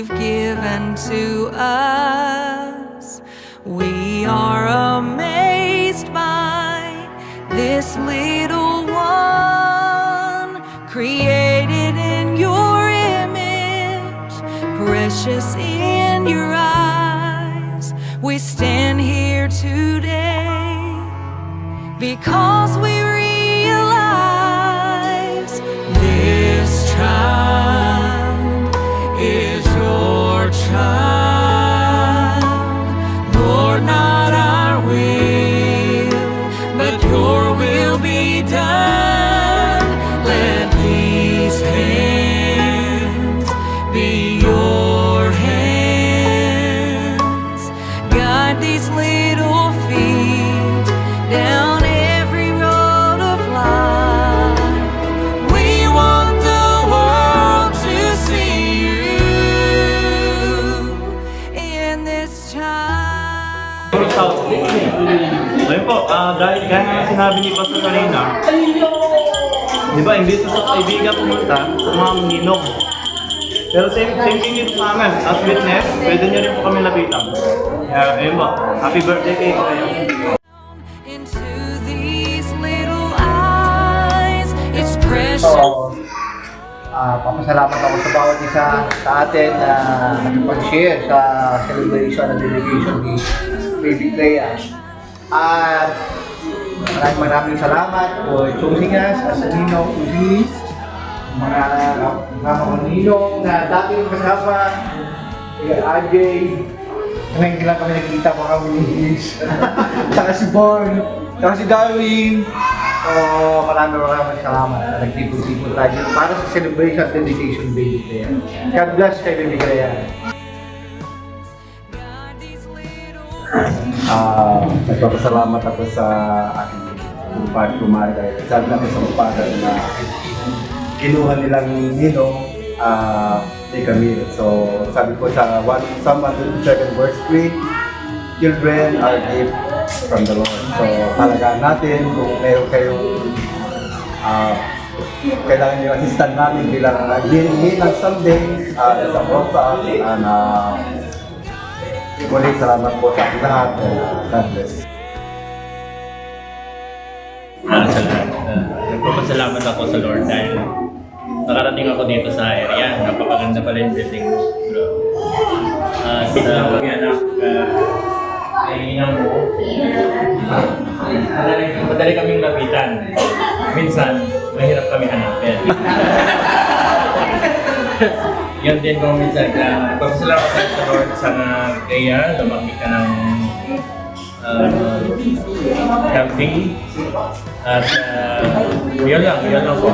What a miracle you've given to us. Pastor kanina, di ba, imbis sa kaibigan pumunta, mga ninong. Pero same, same thing dito sa amin. As witness, pwede niyo rin po kami lapitan. Kaya, ayun po, happy birthday kay kayo. into these little eyes. It's precious. So, ah papasalamat ako sa bawat isa sa atin na nakipag-share sa celebration and dedication ni Baby Clea. At maraming maraming salamat for choosing us as a ninong to be mga mga ninong na dating kasama kay RJ ngayon lang kami nakita mga Willis saka si Born saka si Darwin. So, maraming maraming salamat. Na nagtipon-tipon tayo. Para sa celebration at dedication day. God bless kay Baby Clea. Ah, nagpapasalamat ako sa aking kumpare kumare dahil sabi namin sa kumpare na kinuha nilang ninong ah ni Camille. So sabi ko sa 1 Psalm 107 verse 3, children are gift from the Lord. So halagaan natin kung meron kayong ah kailangan yung assistant namin bilang uh, ng someday uh, sa and uh, Muli, salamat po sa lahat. uh, God bless. Ah, salamat. Ah, nagpapasalamat ako sa Lord dahil nakarating ako dito sa area. Napakaganda pala yung building. Bro. Uh, uh, anak, uh, kainan mo, madali, madali kaming lapitan. Minsan, mahirap kami hanapin. Yan din kung minsan ka, pagpasalamat tayo sa Lord, sana kaya lumaki ka ng uh, healthy. At uh, yun lang, yun lang po.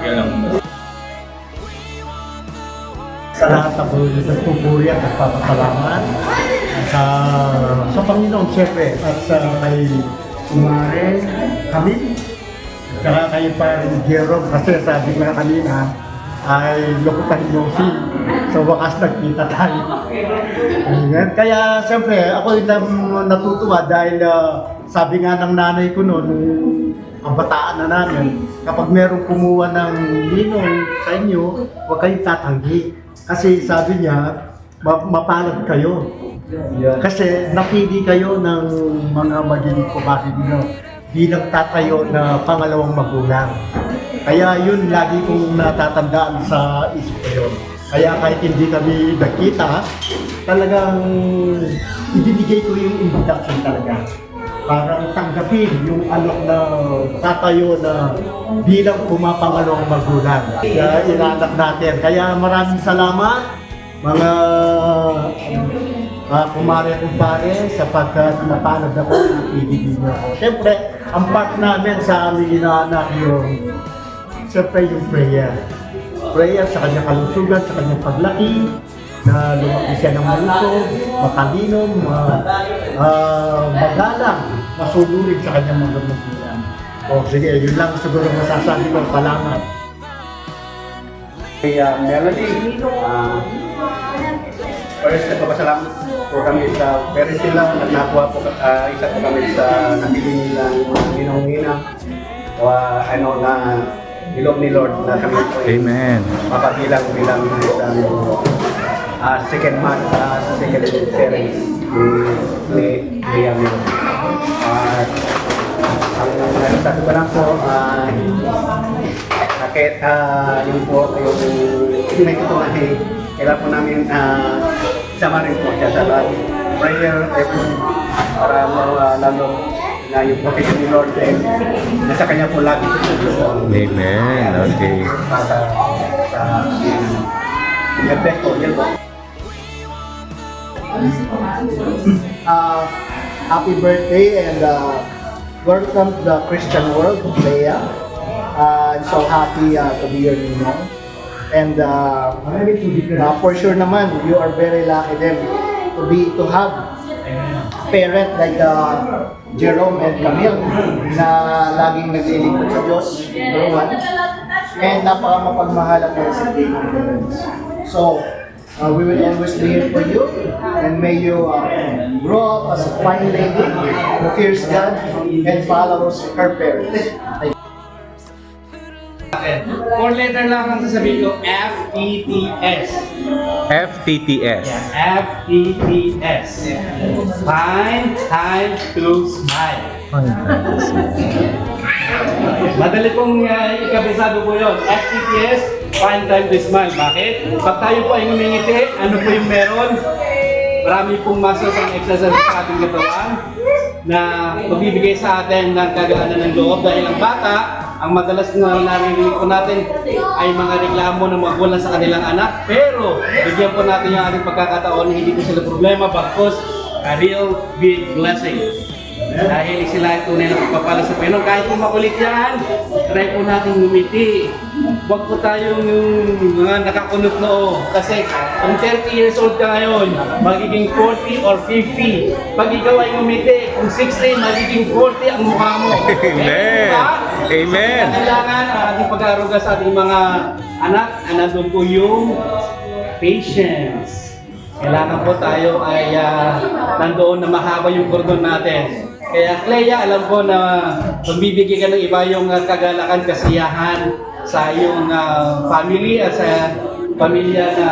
Yun lang. sa lahat ako nagpupuri at nagpapasalamat sa sa Panginoon siyempre at sa kay Kumare kami saka kay Paring Jerome kasi sabi ko na kanina ay lukutan yung si sa wakas nagkita tayo Ayan. kaya siyempre ako yung natutuwa dahil ah, sabi nga ng nanay ko noon nung ang bataan na namin kapag merong kumuha ng ninong sa inyo huwag kayong tatanggi kasi sabi niya, ma- mapalad kayo. Kasi napili kayo ng mga maging kumari nyo bilang tatayo na pangalawang magulang. Kaya yun lagi kong natatandaan sa isip ko yun. Kaya kahit hindi kami nagkita, talagang ibinigay ko yung introduction talaga. Parang tanggapin yung alok na tatayo na bilang pumapangalawang magulang. Kaya inanak natin. Kaya maraming salamat mga uh, kumare kumpare sapagkat napalad ako ng ibigin niyo ako. Siyempre, ang part namin sa aming inaanak yung siyempre yung prayer. Prayer sa kanyang kalusugan, sa kanyang paglaki, na lumaki siya ng malusog, matalino, ma, ah, magalang, masunurin sa kanyang mga magulang. O sige, yun lang siguro masasabi ko. Salamat. Kay uh, Melody, uh, first nagpapasalamat po kami sa pero sila at nakuha po uh, isa po kami sa nabili nilang ninong-ninang. So, uh, ano na ilong ni Lord na kami po Amen. mapabilang bilang isang ah, second man, uh, second parents ni ni Liam yun. At ang nasasabi ko lang po, ah, bakit ah, yun po yung na ito ay kailangan po namin uh, sama rin po siya sa lahat. Prayer every para uh, lalo na yung protection ni Lord ay nasa kanya po lagi po. Amen. Okay. Para sa best po, yun po. Uh, happy birthday and uh, welcome to the Christian world, Leia. Uh, I'm so happy uh, to be your Ninong. And uh, uh, for sure naman, you are very lucky then to be to have parent like uh, Jerome and Camille na laging naglilingkod sa Diyos, number one. And napaka mapagmahal at sensitive ng parents. So, uh, we will always be here for you and may you uh, grow up as a fine lady who fears God and follows her parents. You. Four letter lang ang sasabihin ko, F-E-T-S. FTTS. F-E-T-S. Find time to smile. Madali pong uh, ikabisado po yun. FTTS, find time to smile. Bakit? Pag tayo po ay ngumingiti, ano po yung meron? Marami pong muscles ang exercise sa ating katawan na magbibigay sa atin ng kagaanan ng loob dahil ang bata, ang madalas na narinig po natin ay mga reklamo ng magulang sa kanilang anak. Pero bigyan po natin yung ating pagkakataon, hindi po sila problema, bagkos a real big blessing. Dahil sila ay tunay na pagpapala sa Panginoon. Kahit kung makulit yan, try po natin ngumiti. Huwag po tayong yung mga nakakunot noo. Kasi kung 30 years old ka ngayon, magiging 40 or 50. Pag ikaw ay ngumiti, kung 60, magiging 40 ang mukha mo. Amen. Amen. Kailangan ang ating pag-aaruga sa ating mga anak, na nandun po yung patience. Kailangan po tayo ay ah, nandoon na mahaba yung kordon natin. Kaya Clea, alam ko na magbibigay ka ng iba yung ah, kagalakan, kasiyahan sa iyong ah, family at sa pamilya na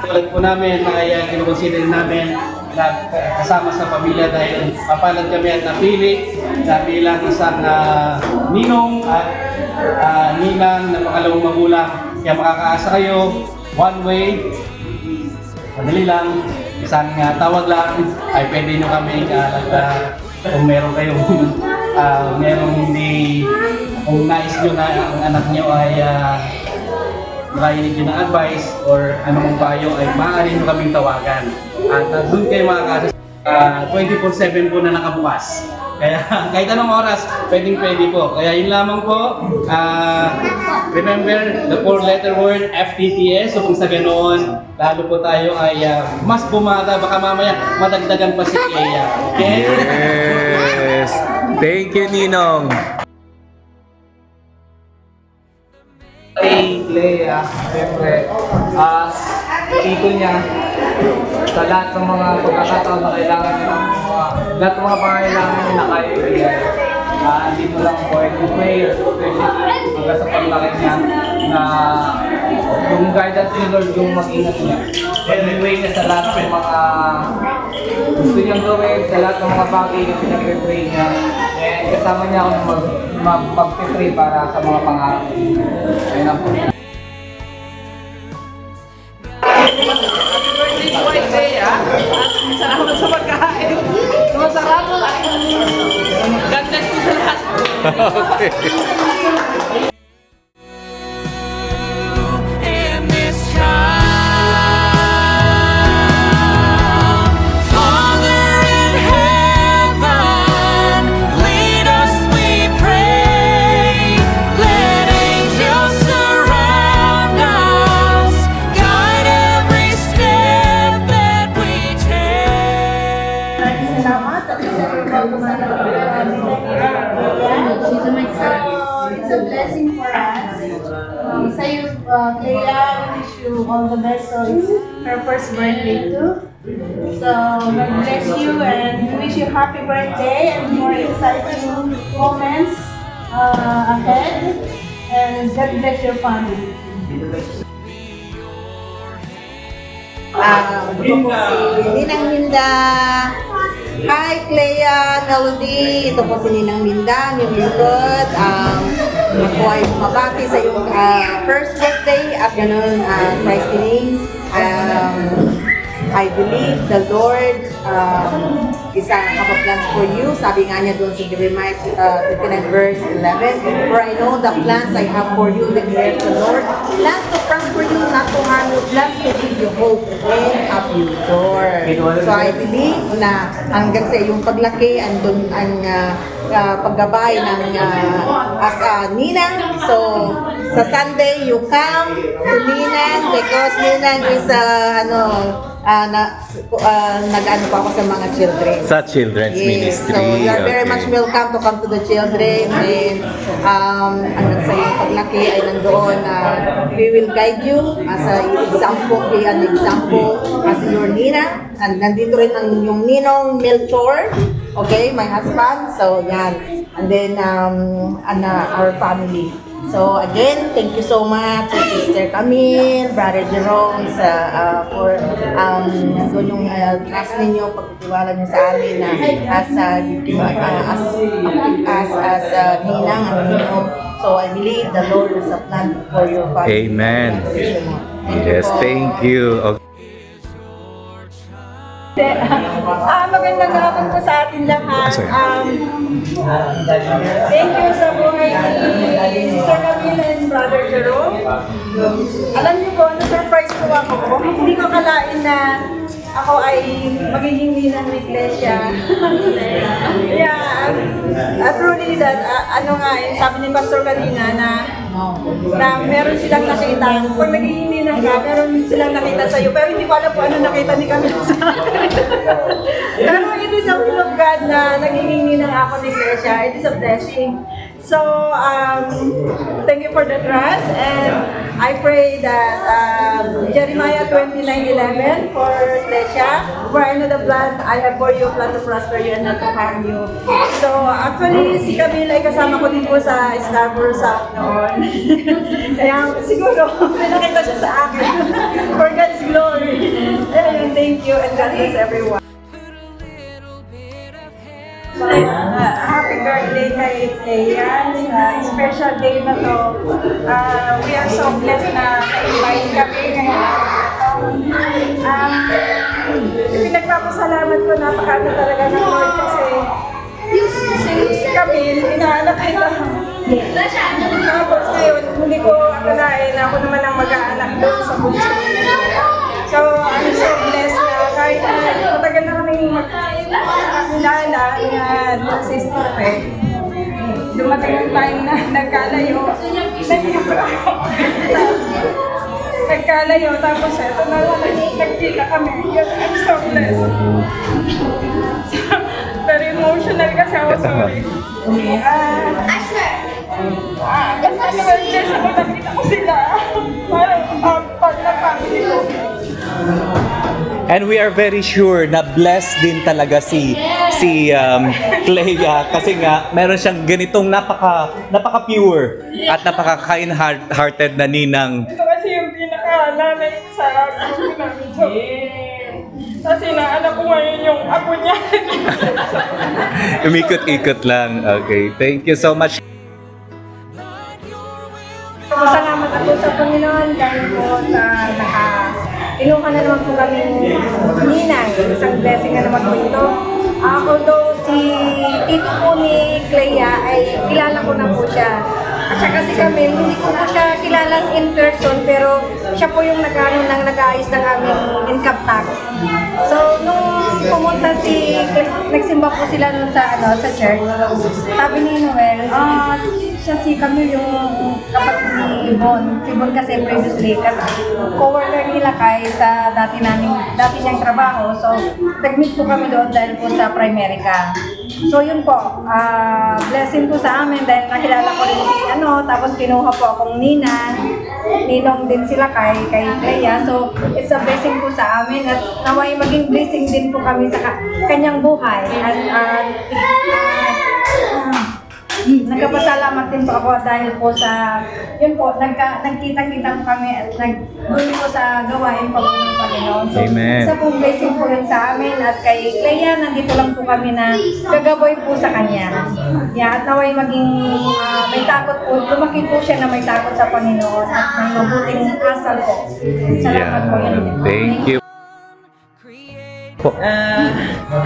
tulad po namin ay uh, kinukonsider namin na kasama sa pamilya dahil papalad kami at napili na bilang isang ah, ninong at ah, ninang na pangalawang magulang. Kaya makakaasa kayo one way Madali lang, isang uh, tawag lang ay pwede nyo kami uh, kung meron kayong uh, merong hindi kung nais nyo na ang anak nyo ay uh, makinig nyo ng advice or anumang payo ay maaari nyo kaming tawagan. At uh, doon kayo makakasa uh, 24-7 po na nakabukas. Kaya kahit anong oras, pwedeng pwede po. Kaya yun lamang po. ah, remember the four letter word FTTS. So kung sa ganoon, lalo po tayo ay ah, mas bumata. Baka mamaya madagdagan pa si Clea. Okay? Yes. Thank you, Ninong. kay Lea, siyempre, as tito niya, sa lahat ng mga pagkakataon na kailangan niya, mga, lahat ng mga pangailangan niya na kaya ibigay. Uh, dito lang po ay prayer, hanggang sa paglaki niya na yung guidance ni Lord yung mag-ingat niya. Anyway niya sa lahat ng mga gusto niyang gawin, sa lahat ng mga bagay na pinag-pray niya. And kasama niya ako na mag, mag, mag-pray para sa mga pangarap. Ayun lang po. Salamat sa pagkain. Masarap. Bless po sa lahat. in first birthday too. So, God bless you and wish you happy birthday and more exciting moments uh, ahead. and God bless your family. Ah, po si Ninang Minda. Hi, Clea, Melody. Ito po si Ninang Minda, yung likod. Um, ako ay bumabati sa iyong ah, first birthday at ganun, uh, Christ name. Um, I believe the Lord um, is uh, have a plans for you. Sabi nga niya doon sa Jeremiah uh, 29 verse 11, For I know the plans I have for you, declares the Lord. Plans to prosper you, not to harm you. Plans to give you hope and a future. So I believe na hanggang sa iyong paglaki, andun ang uh, uh, paggabay ng uh, as a ninang. So sa Sunday, you come to ninang because ninang is uh, ano, uh, na, uh, nag-ano pa ako sa mga children. Sa Children's Yes, Ministry. so you are very okay. much welcome to come to the children and um, hanggang sa iyong paglaki ay nandoon na we will guide you as a example, be an example as your nina. And nandito rin ang yung ninong Melchor, okay, my husband. So yan. And then um, and, uh, our family. So again, thank you so much Sister Camille, Brother Jerome sa uh, for um doon yung uh, trust ninyo, pagtitiwala niyo sa amin na as uh, uh, as as as uh, ninang ano. So I believe the Lord has a plan for your family. Amen. Yes, thank you. Okay. Ah, magandang hapon po sa atin lahat. Um, thank you sa buhay ni Sister Camille and Brother Jerome. Alam niyo po, na-surprise po ako. Hindi ko kalain na ako ay magiging ninang ng iglesia. yeah, uh, truly that, uh, ano nga, eh, sabi ni Pastor kanina na na meron silang nakita. Pag nagiging ninang ka, meron silang nakita sa iyo. Pero hindi ko alam kung ano nakita ni Camille sa akin. Pero it is a will of God na nagiging ninang ako ng iglesia. It is a blessing. So, um, thank you for the trust and I pray that um, Jeremiah 29:11 for Iglesia, for I know the plan I have for you, plan to prosper you and not to harm you. So, actually, si Camille ay kasama ko din po sa Scarborough South noon. Kaya siguro, may nakita siya sa akin. for God's glory. And thank you and God bless everyone. Uh, happy birthday kay Leia. Uh, special day na to. Uh, we are so blessed na na-invite kami ngayon. Um, pinagpapasalamat ko napakano talaga ng Lord kasi si, Camille, inaanap kita. Tapos ngayon, hindi ko akalain na ako naman ang mag-aanak doon sa bunso. So, I'm so blessed na kahit matagal na kaming magkakilala na eh. Dumating yung time na nagkalayo. Nagkalayo, tapos eto na lang, nagkita kami. Yun, I'm so blessed. Very emotional kasi ako, sorry. Ah, ah, basta naman blessed ako nakita ko sila. Parang um, part ng family ko. And we are very sure na blessed din talaga si si um, Clea kasi nga meron siyang ganitong napaka napaka pure at napaka kind hearted na ninang Ito kasi yung pinaka-nanay sa group namin. Kasi naanak ko ngayon yung apo niya. umikot-ikot lang. Okay, thank you so much. Salamat ako sa Panginoon dahil po sa naka Inuha na naman po kami ninang. Isang blessing na naman po ito. Ah, although si tito po ni Clea ay kilala ko na po siya. At saka si Camille, hindi ko po siya kilala in person pero siya po yung nag-ano nang nag-aayos ng aming income tax. So, nung pumunta si, nagsimba po sila nun sa, ano, sa church, sabi ni Noel, ah, siya si Camille yung kapatid ni Ibon. Si Ibon kasi previously, kasi co-worker nila kay sa dati namin, dati niyang trabaho. So, nag-meet po kami doon dahil po sa Primerica. So, yun po, ah, blessing po sa amin dahil nakilala ko rin si ano, tapos kinuha po akong ninang. Ninong din sila kay, kay Clea. So, it's a blessing po sa amin at naway maging blessing din po kami sa ka- kanyang buhay. At, at, nagkapasalamat din po ako dahil po sa, yun po, nagka, nagkita-kita po kami at nagduli po sa gawain po ng Panginoon. So, Amen. isa pong blessing po yun sa amin at kay Clea, nandito lang po kami na gagaboy po sa kanya. Yeah, at naway maging ah, may takot po, lumaki po siya na may takot sa Panginoon at may mabuting asal po. Salamat po yun. Thank you. Ah,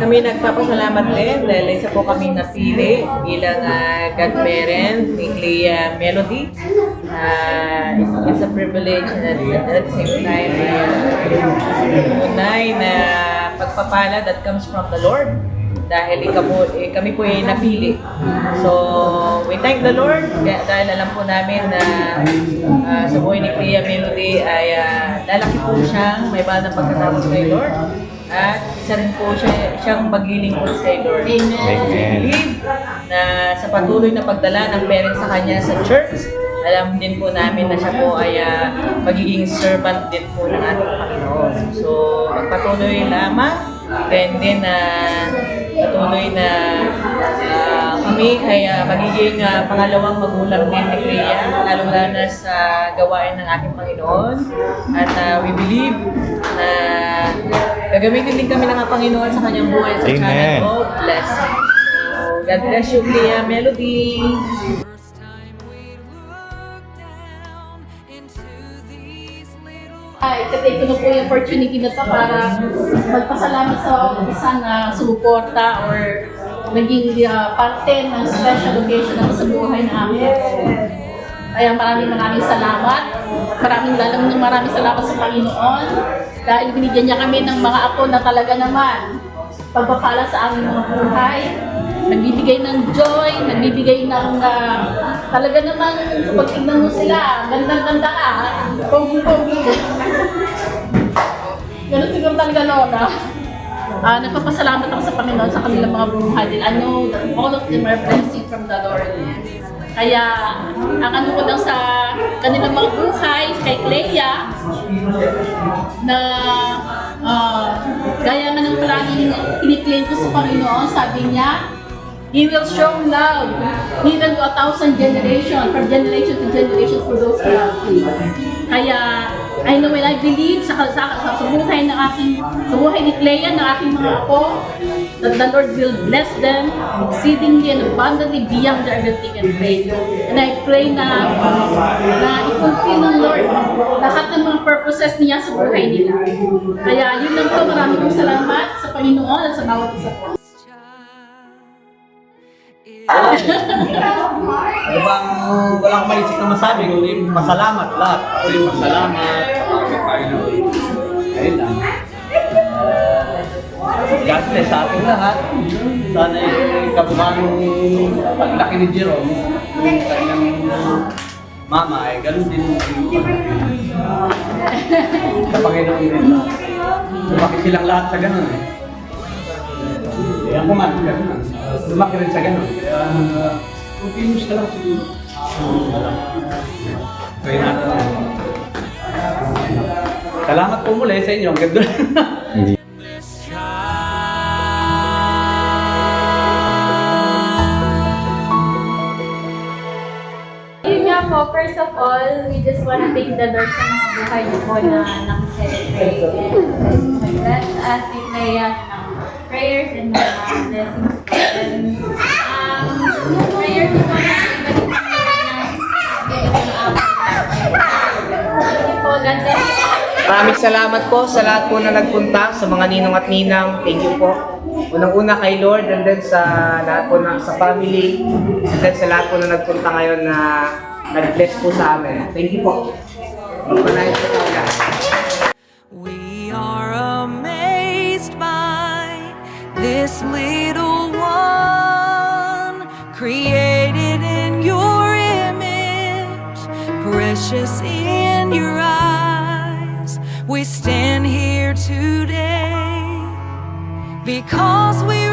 kami nagpapasalamat din dahil isa po kami napili bilang uh, godparent ni Clea Melody. Ah, it's, it's a privilege and at, at the same time uh, na pagpapala that comes from the Lord dahil ikaw po, eh, kami po ay napili. So, we thank the Lord kaya- dahil alam po namin na ah, sa buhay ni Clea Melody ay ah, lalaki po siyang may ng pagkatapos kay Lord. At isa rin po siya, siyang maglilingkod kay Lord. Amen. Amen. believe na sa patuloy na pagdala ng parents sa kanya sa church, alam din po namin na siya po ay ah, magiging servant din po ng ating Panginoon. So, magpatuloy lamang. Then din na patuloy na ah, kami ay ah, magiging ah, pangalawang magulang din ni Clea, lalo-lalo na sa gawain ng ating Panginoon. At ah, we believe na gagamitin din kami ng Panginoon sa kanyang buhay sa Amen. channel of blessing. So, God bless you, Clea Melody. Ay, kasi ko na po yung opportunity na to para magpasalamat sa isang uh, sumuporta or naging uh, parte ng special occasion na sa buhay na amin. Kaya maraming maraming salamat. Maraming lalang maraming salamat sa Panginoon dahil binigyan niya kami ng mga apo na talaga naman pagpapala sa aming mga buhay. Nagbibigay ng joy, nagbibigay ng ah, talaga namang pag tignan mo sila, ganda-ganda ka, pogi-pogi. Ganun siguro talaga Lola. Ah, nagpapasalamat ako sa Panginoon sa kanilang mga buhay din. I know that all of them are blessing from the Lord. Kaya, ang ano ko lang sa kanilang mga buhay, kay Clea, na ah, gaya nga ng palaging kiniklaim ko sa Panginoon, sabi niya, He will show love even to a thousand generation, from generation to generation for those who love Him. Kaya, I know and I believe sa, sa, sa, sa buhay ng aking, sa buhay ni Clea, ng aking mga apo, that the Lord will bless them exceedingly and abundantly beyond their everything and pray. And I pray na, na i-fulfill ng Lord lahat ng mga purposes niya sa buhay nila. Kaya yun lang po, maraming salamat sa Panginoon at sa bawat isa po. Ano bang wala akong maisip na masabi, kundi pasalamat lahat. Kundi pasalamat. Ayun lang. God bless sa ating lahat. Sana yung kababang paglaki ni Jerome, yung kanyang mama ay ganun din sa Panginoon din. Lumaki silang lahat sa ganun eh. Eh, ako man, ganun. Lumaki rin sa ganun. Kaya, continuous ka lang siguro. Try natin lang. Salamat po muli sa inyo. Ang ganda. Nga po, first of all, we just want to thank the Lord sa mga buhay niyo po na nakaselebrate. And bless us with ng prayers and mga blessings po. Po po po. Maraming salamat po sa lahat po na nagpunta, sa mga ninong at ninang. Thank you po. Unang-una kay Lord and then sa lahat po na sa family and then sa lahat po na nagpunta ngayon na nag-bless po sa amin. Thank you po. Magpanahin po tayo. We are amazed by this little created in your image, precious in your eyes. We stand here today because we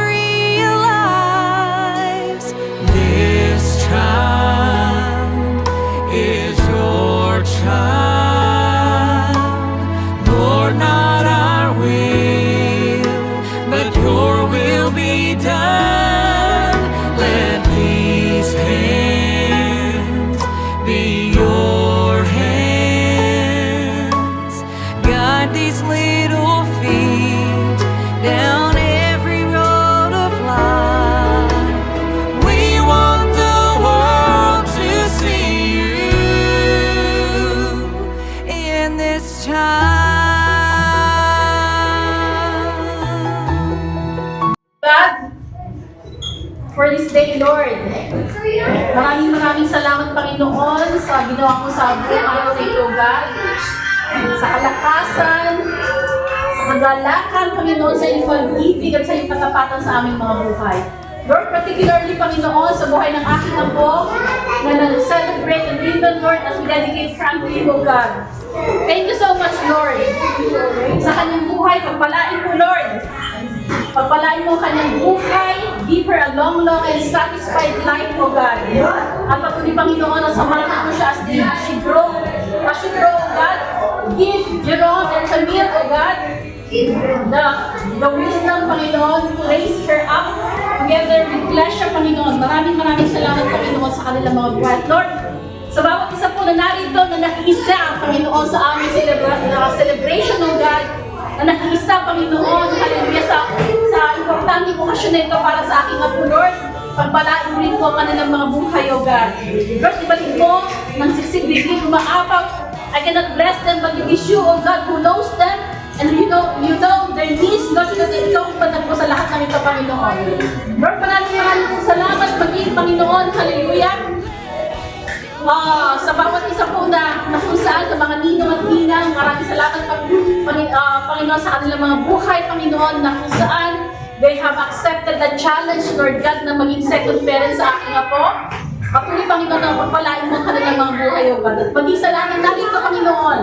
buhay. Lord, particularly, Panginoon, sa buhay ng aking apo, na nag-celebrate and even, Lord, as we dedicate Frank to O God. Thank you so much, Lord. Sa kanyang buhay, pagpalain mo, Lord. Pagpalain mo ang kanyang buhay, give her a long, long and satisfied life, O God. At patuloy, Panginoon, na samahan mo siya as, they, as she grow, as she grow, O God. Give Jerome and Camille, O God, the, the wisdom, Panginoon, raise her up together with Glesha, Panginoon. Maraming maraming salamat, Panginoon, sa kanilang mga buhay. At Lord, sa bawat isa po na narito na nakiisa ang Panginoon sa aming celebra- na celebration, O God, na nakiisa, Panginoon, hallelujah, sa, sa importante okasyon na ito para sa aking apo, Lord. Pagpalain mo rin po ang kanilang mga buhay, O God. Lord, ibalik mo ng siksik bigli umaapaw. I cannot bless them, but it is O God, who knows them. And you know, you know their needs, Lord, because ikaw ang patagpo sa lahat ng ito, Panginoon. Lord, maraming pong salamat, maging Panginoon, hallelujah. Ah, sa bawat isa po na, na sa mga ninong at ninang, maraming salamat pang, pang, ah, Panginoon sa kanilang mga buhay, Panginoon, na kung saan they have accepted the challenge, Lord God, na maging second parent sa aking apo. Patuloy, Panginoon, na pagpalain mo ang kanilang mga buhay, O God. At maging sa lahat ng narito, Panginoon.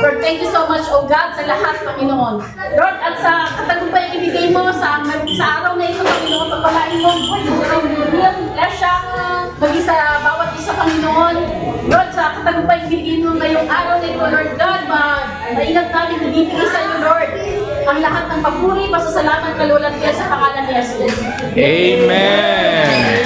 Lord, thank you so much, O God, sa lahat, Panginoon. Lord, at sa katagumpay ibigay mo sa, sa araw na ito, Panginoon, pagpalain mo, ang Muriel, Lesha, maging sa bawat isa, Panginoon. Lord, sa katagumpay ibigay mo ngayong araw na ito, Lord God, ma maingat namin ibibigay sa iyo, Lord, ang lahat ng papuri, pasasalamat, kalulad sa pangalan ni Jesus. Amen.